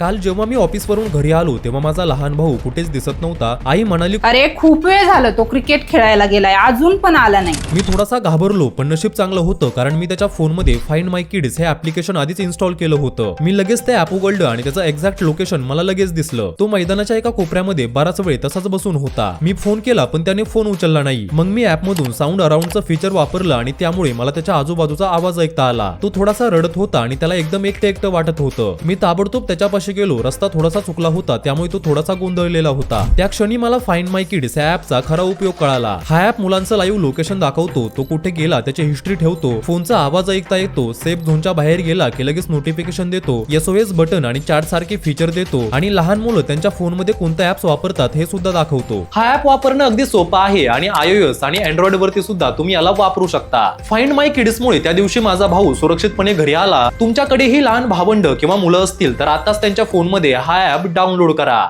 काल जेव्हा मी ऑफिसवरून घरी आलो तेव्हा माझा लहान भाऊ कुठेच दिसत नव्हता. आई म्हणाली अरे खूप वेळ झालं तो क्रिकेट खेळायला गेलाय. अजून पण आला नाही. मी थोडासा घाबरलो पण नशीब चांगलं होतं कारण मी त्याच्या फोनमध्ये फाइंड माय किड्स हे ऍप्लिकेशन आधीच इन्स्टॉल केलं होतं. मी लगेच ते ऍप उघडलं आणि त्याचं एक्झॅक्ट लोकेशन मला लगेच दिसलं. तो मैदानाच्या एका कोपऱ्यामध्ये बराच वेळ तसाच बसून होता. मी फोन केला पण त्याने फोन उचलला नाही. मग मी ऍप मधून साऊंड अराउंडचं फीचर वापरलं आणि त्यामुळे मला त्याच्या आजूबाजूचा आवाज ऐकता आला. तो थोडासा रडत होता आणि त्याला एकदम एकटं एकटं वाटत होतं. मी ताबडतोब त्याच्यापाशी गेलो रस्ता थोडासा चुकला होता त्यामुळे तो थोडासा गोंधळलेला होता. त्या क्षणी मला फाईन माय किड्स या ऍपचा खरा उपयोग कळाला. हा ऍप मुलांचं लाईव्ह लोकेशन दाखवतो तो कुठे गेला त्याची हिस्ट्री ठेवतो फोनचा आवाज ऐकता येतो सेफ झोनच्या बाहेर गेला की लगेच नोटिफिकेशन देतो एसओएस बटन आणि चार्ट सारखे फीचर देतो आणि लहान मुलं त्यांच्या फोनमध्ये कोणत्या ऍप्स वापरतात हे सुद्धा दाखवतो. हा ऍप वापरणं अगदी सोपं आहे आणि आयओएस आणि अँड्रॉइड वरती सुद्धा तुम्ही याला वापरू शकता. फाइंड माय किड्स मुळे त्या दिवशी माझा भाऊ सुरक्षितपणे घरी आला. तुमच्याकडेही लहान भावंड किंवा मुलं असतील तर आताच त्यांच्या फोनमध्ये हा ऍप डाउनलोड करा.